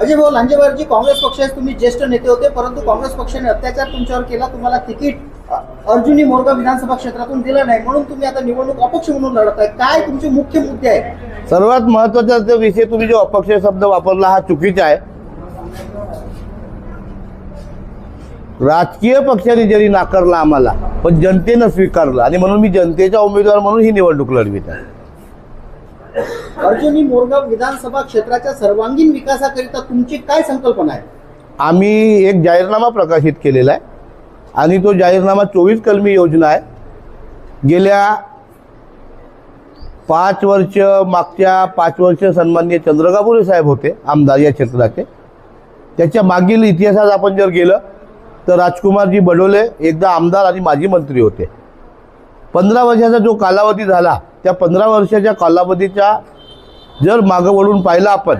अजय भाऊ लांजेवारजी काँग्रेस पक्षाचे तुम्ही ज्येष्ठ नेते होते परंतु काँग्रेस पक्षाने अत्याचार तुमच्यावर केला तुम्हाला तिकीट अर्जुनी मोरगा विधानसभा क्षेत्रातून दिलं नाही म्हणून तुम्ही आता निवडणूक अपक्ष म्हणून लढत आहे. काय तुमचे मुख्य मुद्दे आहेत? सर्वात महत्त्वाचा जो विषय तुम्ही जो अपक्ष शब्द वापरला हा चुकीचा आहे. राजकीय पक्षाने जरी नाकारला आम्हाला पण जनतेनं स्वीकारलं आणि म्हणून मी जनतेचा उमेदवार म्हणून ही निवडणूक लढवित आहे. अर्जुनी मोरगाव विधानसभा क्षेत्राच्या सर्वांगीण विकासाकरिता तुमची काय संकल्पना आहे? आम्ही एक जाहीरनामा प्रकाशित केलेला आहे. आणि तो जाहीरनामा चोवीस कलमी योजना आहे. गेल्या पाच वर्ष मागच्या पाच वर्ष सन्माननीय चंद्रकापुरे साहेब होते आमदार या क्षेत्राचे. त्याच्या मागील इतिहासात आपण जर गेलं तर राजकुमारजी बडोले एकदा आमदार आणि माजी मंत्री होते. पंधरा वर्षाचा जो कालावधी झाला त्या पंधरा वर्षाच्या कालावधीच्या जर मागं वळून पाहिलं आपण